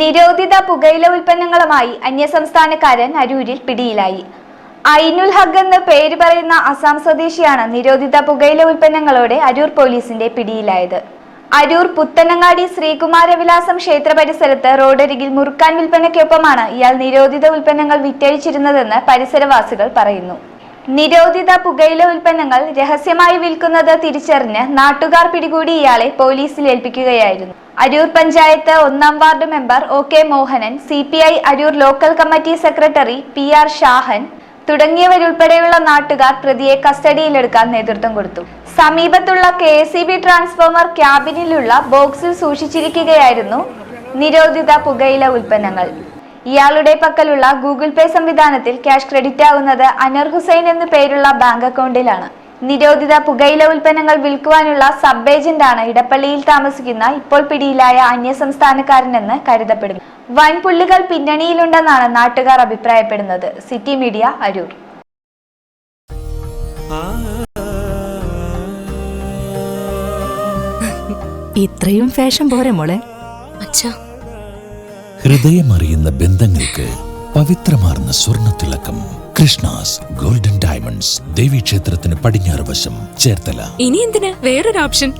നിരോധിത പുകയില ഉൽപ്പന്നങ്ങളുമായി അന്യസംസ്ഥാനക്കാരൻ അരൂരിൽ പിടിയിലായി. ഐനുൽ ഹഗ് എന്ന് പേര് പറയുന്ന അസാം സ്വദേശിയാണ് നിരോധിത പുകയില ഉൽപ്പന്നങ്ങളോടെ അരൂർ പോലീസിന്റെ പിടിയിലായത്. അരൂർ പുത്തനങ്ങാടി ശ്രീകുമാരവിലാസം ക്ഷേത്ര പരിസരത്ത് റോഡരികിൽ മുറുക്കാൻ വിൽപ്പനയ്ക്കൊപ്പമാണ് ഇയാൾ നിരോധിത ഉൽപ്പന്നങ്ങൾ വിറ്റഴിച്ചിരുന്നതെന്ന് പരിസരവാസികൾ പറയുന്നു. നിരോധിത പുകയില ഉൽപ്പന്നങ്ങൾ രഹസ്യമായി വിൽക്കുന്നത് തിരിച്ചറിഞ്ഞ് നാട്ടുകാർ പിടികൂടി ഇയാളെ പോലീസിൽ ഏൽപ്പിക്കുകയായിരുന്നു. അരൂർ പഞ്ചായത്ത് ഒന്നാം ward member O K Mohanan C P I Aroor local committee secretary P R Shahan തുടങ്ങിയവരുൾപ്പെടെയുള്ള നാട്ടുകാർ പ്രതിയെ കസ്റ്റഡിയിലെടുക്കാൻ നേതൃത്വം കൊടുത്തു. സമീപത്തുള്ള കെ എസ് ബി ട്രാൻസ്ഫോമർ ക്യാബിനിലുള്ള ബോക്സിൽ സൂക്ഷിച്ചിരിക്കുകയായിരുന്നു നിരോധിത പുകയില ഉൽപ്പന്നങ്ങൾ. ഇയാളുടെ പക്കലുള്ള ഗൂഗിൾ പേ സംവിധാനത്തിൽ ക്യാഷ് ക്രെഡിറ്റ് ആവുന്നത് അനർ ഹുസൈൻ എന്നു പേരുള്ള ബാങ്ക് അക്കൗണ്ടിലാണ്. നിരോധിത പുകയില ഉൽപ്പന്നങ്ങൾ വിൽക്കുവാനുള്ള സബ് ഏജന്റാണ് ഇടപ്പള്ളിയിൽ താമസിക്കുന്ന ഇപ്പോൾ പിടിയിലായ അന്യസംസ്ഥാനക്കാരനെന്ന് കരുതപ്പെടുന്നു. വൻപുള്ളികൾ പിന്നണിയിലുണ്ടെന്നാണ് നാട്ടുകാർ അഭിപ്രായപ്പെടുന്നത്. City media Aroor. ഇത്രയും ഫാഷൻ പോരെ മോളെ? അച്ഛാ. ഹൃദയമറിയുന്ന ബന്ധങ്ങൾക്ക് പവിത്രമാർന്ന സ്വർണത്തിളക്കം കൃഷ്ണാസ് ഗോൾഡൻ ഡയമണ്ട്സ് ദേവീക്ഷേത്രത്തിന് പടിഞ്ഞാറ് വശം. ചേർത്തല. ഇനി എന്തിന്? വേറൊരു ഓപ്ഷൻ.